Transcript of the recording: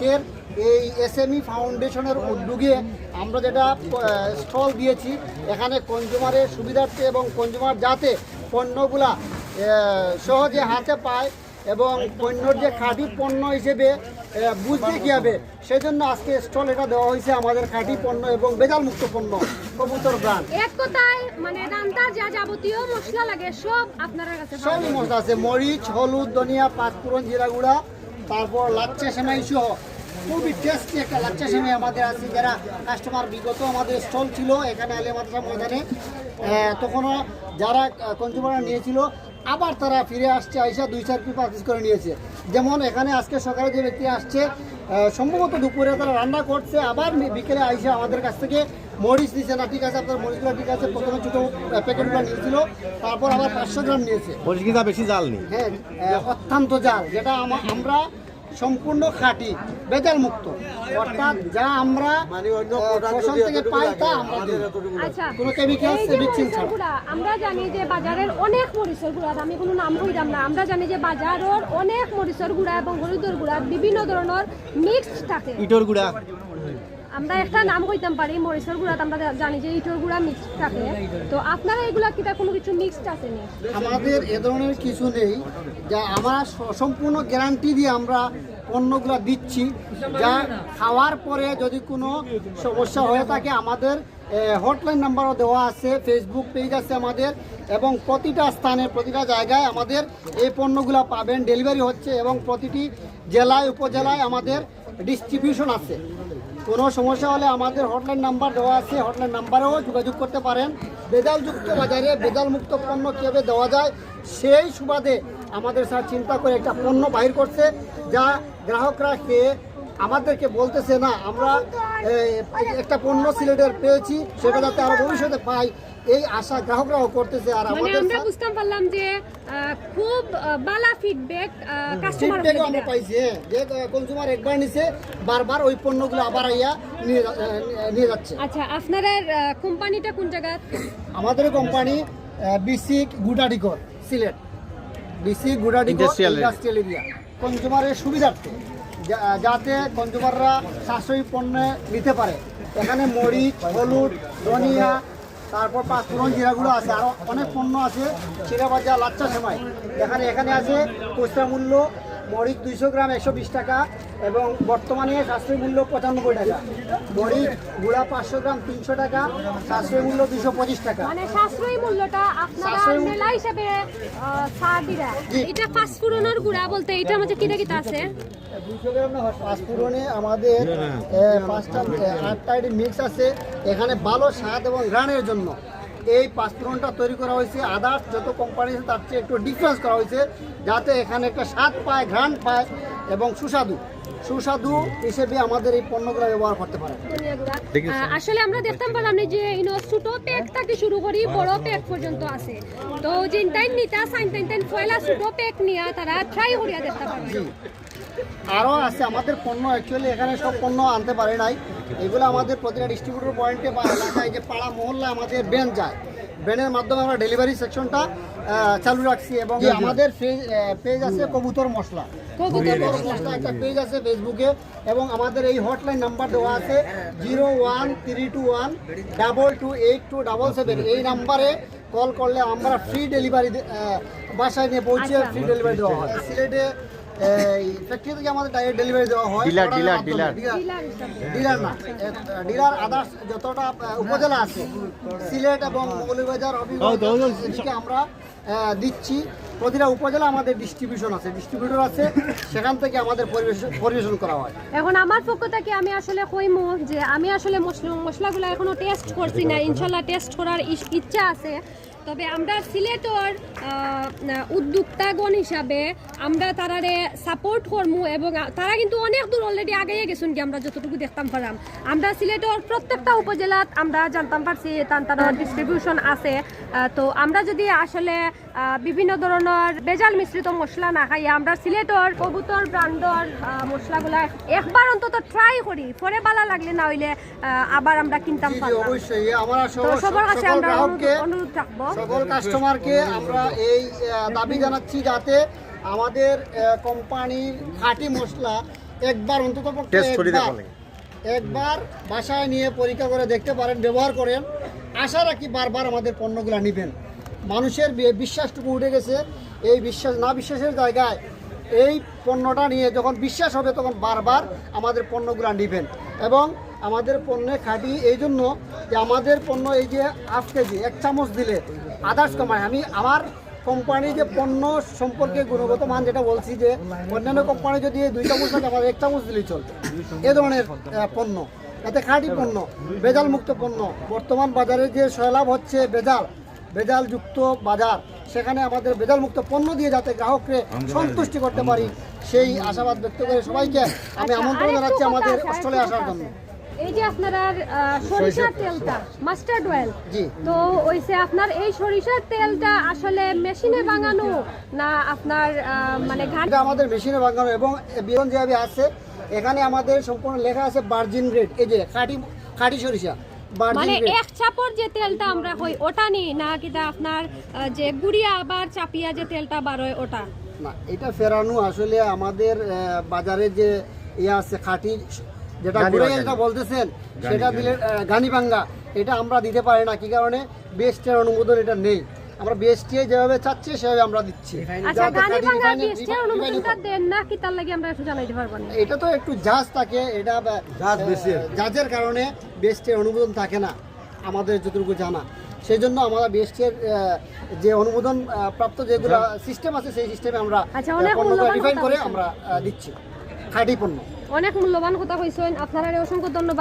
আজকের এই এসএমই ফাউন্ডেশনের উদ্যোগে আমরা যেটা স্টল দিয়েছি এখানে কনজুমারের সুবিধার্থে এবং কনজুমার যাতে পণ্যগুলা সহজে হাতে পায় এবং পণ্যর যে খাঁটি পণ্য হিসেবে বুঝতে কী হবে সেই জন্য আজকে স্টল এটা দেওয়া হয়েছে আমাদের খাঁটি পণ্য এবং বেজাল মুক্ত পণ্য কবুতর ব্রান্ড। এক কথায় মানে যা যাবতীয় মশলা লাগে সব আপনার কাছে সবই মশলা আছে মরিচ হলুদ ধনিয়া পাঁচফোড়ন জিরা গুঁড়া তারপর লাচ্চা সেমাই সহ খুবই টেস্টি একটা লাচ্চা সেমাই আমাদের আছে। যারা কাস্টমার বিগত আমাদের স্টল ছিল, এখানে আলে মাদ্রাসা ময়দানে তখনও যারা কনজিউমার নিয়েছিল, আবার তারা ফিরে আসছে, আইসা দুই, চার পিস করে নিয়েছে। যেমন এখানে আজকে সকালে যে ব্যক্তি আসছে সম্ভবত দুপুরে তারা রান্না করছে, আবার বিকেলে আইসা আমাদের কাছ থেকে মরিচ নিয়েছে না ঠিক আছে আপনার মরিচগুলো ঠিক আছে প্রথমে ছোটো প্যাকেটগুলো নিয়েছিল তারপর আবার পাঁচশো গ্রাম নিয়েছে। মরিচগিতা বেশি জাল নেই। হ্যাঁ অত্যন্ত জাল যেটা আমা- আমরা সম্পূর্ণ খাঁটি বেজাল মুক্ত অর্থাৎ যা আমরা আহ, ফসল থেকে পাই তা আমরা আচ্ছা কোনো ছাড়া। আমরা জানি যে বাজারের অনেক মরিচের গুঁড়া আমি কোনো নাম কইলাম না আমরা জানি যে বাজারের অনেক মরিচের গুঁড়া এবং হলুদের গুঁড়া বিভিন্ন ধরনের মিক্সড থাকে। ইটর গুড়া। আমরা একটা নাম কইতাম পারি, মরিচের গুঁড়া আমরা জানি যে ইটোর গুঁড়া মিক্সড থাকে। তো আপনারা এগুলা কিটা কোনো কিছু মিক্সড আছে নি? আমাদের এ ধরনের কিছু নেই, যা আমরা সম্পূর্ণ গ্যারান্টি দিয়ে আমরা পণ্যগুলো দিচ্ছি, যা খাওয়ার পরে যদি কোনো সমস্যা হয়ে থাকে, আমাদের হটলাইন নাম্বারও দেওয়া আছে ফেসবুক পেজ আছে আমাদের, এবং প্রতিটা স্থানে, প্রতিটা জায়গায় আমাদের এই পণ্যগুলো পাবেন ডেলিভারি হচ্ছে এবং প্রতিটি জেলায়, উপজেলায় আমাদের ডিস্ট্রিবিউশন আছে। কোনো সমস্যা হলে আমাদের হটলাইন নাম্বার দেওয়া আছে হটলাইন নাম্বারেও যোগাযোগ করতে পারেন। বেদালযুক্ত বাজারে বেদাল মুক্ত পণ্য কীভাবে দেওয়া যায়, সেই সুবাদে আমাদের স্যার চিন্তা করে একটা পণ্য বাহির করছে, যা গ্রাহকরা খেয়ে আমাদেরকে বলতেছে, না, আমরা একটা পণ্য সিলেটের পেয়েছি, সেটা যাতে আরও ভবিষ্যতে পাই। এই আশা গ্রাহকরাও করতেছে আর মানে আমাদের আমরা বুঝতাম পারলাম যে খুব বালা ফিডব্যাক কাস্টমার আমরা পাইছি হ্যাঁ, যে কনজিউমার একবার নিছে বারবার ওই পণ্যগুলো আবার আইয়া নিয়ে যাচ্ছে। আচ্ছা আপনার কোম্পানিটা কোন জায়গা? আমাদের কোম্পানি বিসিক গুডাডিকর সিলেট। বিসিক গুডাডিকর. ইন্ডাস্ট্রিয়াল এরিয়া কনজিউমারের সুবিধার্থে যাতে কনজিউমাররা সাশ্রয়ী পণ্য নিতে পারে। এখানে মরিচ হলুদ ধনিয়া তারপর পাঁচফোড়ন জিরাগুলো আছে আরও অনেক পণ্য আছে চিরা ভাজা লাচ্চা সেমাই। এখানে এখানে আছে খুচরা মূল্য মরিচ দুইশো গ্রাম একশো বিশ টাকা এবং বর্তমানে সাশ্রয়ী মূল্য পঁচানব্বই টাকা। মরিচ গুঁড়া পাঁচশো গ্রাম তিনশো টাকা সাশ্রয়ী মূল্য দুশো পঁচিশ টাকা। মানে সাশ্রয়ী মূল্যটা আপনারা মেলা হিসাবে ছাড় দিরা জি। এটা গুড়া বলতে এটার মধ্যে কিটা কিটা আছে? পাঁচফোড়নে আমাদের এ, পাঁচটা আটটা আইটেম মিক্স আছে। এখানে ভালো স্বাদ এবং ঘ্রাণের জন্য। এই পাঁচফোড়নটা তৈরি করা হয়েছে। আদার্স যত কোম্পানি আছে তার চেয়ে একটু ডিফারেন্স করা হয়েছে যাতে এখানে একটা স্বাদ পায় ঘ্রাণ পায় এবং সুস্বাদু। সুস্বাদু হিসেবে আমাদের এই পণ্যগুলো ব্যবহার করতে পারে। আসলে আমরা দেখতাম পারলাম না যে ইনো ছোট প্যাক থেকে শুরু করি বড় প্যাক পর্যন্ত আছে। তো টাইম নিতা সাইন টাইন টাইন ছোট প্যাক নিয়া তারা ট্রাই করিয়া দেখতে পারবে। জি। আরও আছে আমাদের পণ্য অ্যাকচুয়ালি এখানে সব পণ্য আনতে পারে নাই। এগুলো আমাদের প্রতিটা ডিস্ট্রিবিউটর পয়েন্টে বা এলাকায় যে পাড়া মহল্লা আমাদের ব্যান যায়। ব্যানের মাধ্যমে আমরা ডেলিভারি সেকশনটা চালু রাখছি এবং আমাদের পেজ আছে কবুতর মশলা। কবুতর মশলা। একটা পেজ আছে ফেসবুকে এবং আমাদের এই হটলাইন নাম্বার দেওয়া আছে zero one three two one double two eight two double seven এই নাম্বারে কল করলে আমরা ফ্রি ডেলিভারি বাসায় নিয়ে পৌঁছে আচ্ছা। ফ্রি ডেলিভারি দেওয়া হয়। সিলেটে ফ্যাক্টরি থেকে আমাদের ডাইরেক্ট ডেলিভারি দেওয়া হয়? ডিলার ডিলার না। ডিলার আদার্স যতটা উপজেলা আছে সিলেট এবং মৌলভীবাজার ও, তো- এদিকে আমরা দিচ্ছি। প্রতিটা উপজেলা আমাদের ডিস্ট্রিবিউশন আছে ডিস্ট্রিবিউটর আছে সেখান থেকে আমাদের পরিবেশন পরিবেশন করা হয়। এখন আমার পক্ষ থেকে আমি আসলে কইমু যে আমি আসলে মশলা মশলাগুলো এখনও টেস্ট করছি না। ইনশাল্লাহ টেস্ট করার ইচ্ছা আছে। তবে আমরা সিলেটর উদ্যোক্তাগণ হিসাবে আমরা তারারে সাপোর্ট করমু এবং তারা কিন্তু অনেক দূর অলরেডি আগেই গেছুন কি আমরা যতটুকু দেখতাম পারাম। আমরা সিলেটর প্রত্যেকটা উপজেলাত আমরা জানতাম পারছি তান তারা ডিস্ট্রিবিউশন আছে। তো আমরা যদি আসলে বিভিন্ন ধরনের বেজাল মিশ্রিত মশলা না খাই আমরা সিলেটর কবুতর ব্রান্ডর মশলাগুলা একবার অন্তত ট্রাই করি। পরে বালা লাগলে না হইলে আবার আমরা কিনতাম অবশ্যই। আমরা সবার কাছে আমরা অনুরোধ- রাখব। সকল কাস্টমারকে আমরা এই দাবি জানাচ্ছি যাতে আমাদের কোম্পানির খাঁটি মশলা একবার অন্তত একবার বাসায় নিয়ে পরীক্ষা করে দেখতে পারেন ব্যবহার করেন। আশা রাখি বারবার আমাদের পণ্যগুলো নেবেন। মানুষের বিশ্বাসটুকু উঠে গেছে। এই বিশ্বাস, না বিশ্বাসের জায়গায় এই পণ্যটা নিয়ে যখন বিশ্বাস হবে, তখন বারবার আমাদের পণ্যগুলো নেবেন। এবং আমাদের পণ্যে খাঁটি এই জন্য যে আমাদের পণ্য এই যে হাফ কেজি, এক চামচ দিলে আদার্স কোম্পানি আমি আমার কোম্পানি যে পণ্য সম্পর্কে গুণগত মান যেটা বলছি যে, অন্যান্য কোম্পানি যদি দুই চামচ থাকে, আমার এক চামচ দিলেই চলবে। এ ধরনের পণ্য। এতে খাঁটি পণ্য ভেজাল মুক্ত পণ্য। বর্তমান বাজারে যে সয়লাভ হচ্ছে ভেজাল ভেজাল যুক্ত বাজার। সেখানে আমাদের ভেজাল মুক্ত পণ্য দিয়ে যাতে গ্রাহককে সন্তুষ্টি করতে পারি সেই আশাবাদ ব্যক্ত করে সবাইকে আমি আচ্ছা, আমন্ত্রণ জানাচ্ছি আমাদের আছে, অস্ট্রেলে আরেকটু আসার জন্য। এই যে আপনার আর, সরিষার তেলটা মাস্টার্ড অয়েল জি। তো ওইসে আপনার এই সরিষার তেলটা আসলে মেশিনে বানানো না আপনার মানে এটা আমাদের মেশিনে বানানো এবং যেভাবে আছে। এখানে আমাদের সম্পূর্ণ লেখা আছে বার্জিন গ্রেড এই যে খাঁটি খাঁটি সরিষা। বার্জিন মানে এক চাপর যে তেলটা আমরা হই ওটা নি না কিটা আপনার যে গুড়িয়া আবার চাপিয়া যে তেলটা বারোয় ওটা? না এটা ফেরানো আসলে আমাদের বাজারে যে ইয়ে আছে খাঁটি যেটা গানি ঘুরে যেটা বলতেছেন সেটা দিলে গানি ভাঙ্গা এটা আমরা দিতে পারি না কি কারণে? বেস্টের অনুমোদন এটা নেই। আমরা বেস্টে যেভাবে চাচ্ছি সেভাবে আমরা দিচ্ছি। আচ্ছা যাতে গানি ভাঙা refined- বৃষ্টির refined অনুমোদনটা দেন না কি তার লাগে আমরা একটু জানাইতে পারব না। এটা তো একটু জাজ থাকে এটা জাজ বেশি। জাজের কারণে বেস্টের অনুমোদন থাকে না আমাদের যতটুকু জানা। সেই জন্য আমরা বেস্টের যে অনুমোদন প্রাপ্ত যেগুলো সিস্টেম আছে সেই সিস্টেমে আমরা আচ্ছা, অনেক পণ্যগুলো মূল্যবান রিফাইন করে আমরা দিচ্ছি। খাঁটি পণ্য। অনেক মূল্যবান কথা কইছেন আপনারা অসংখ্য ধন্যবাদ।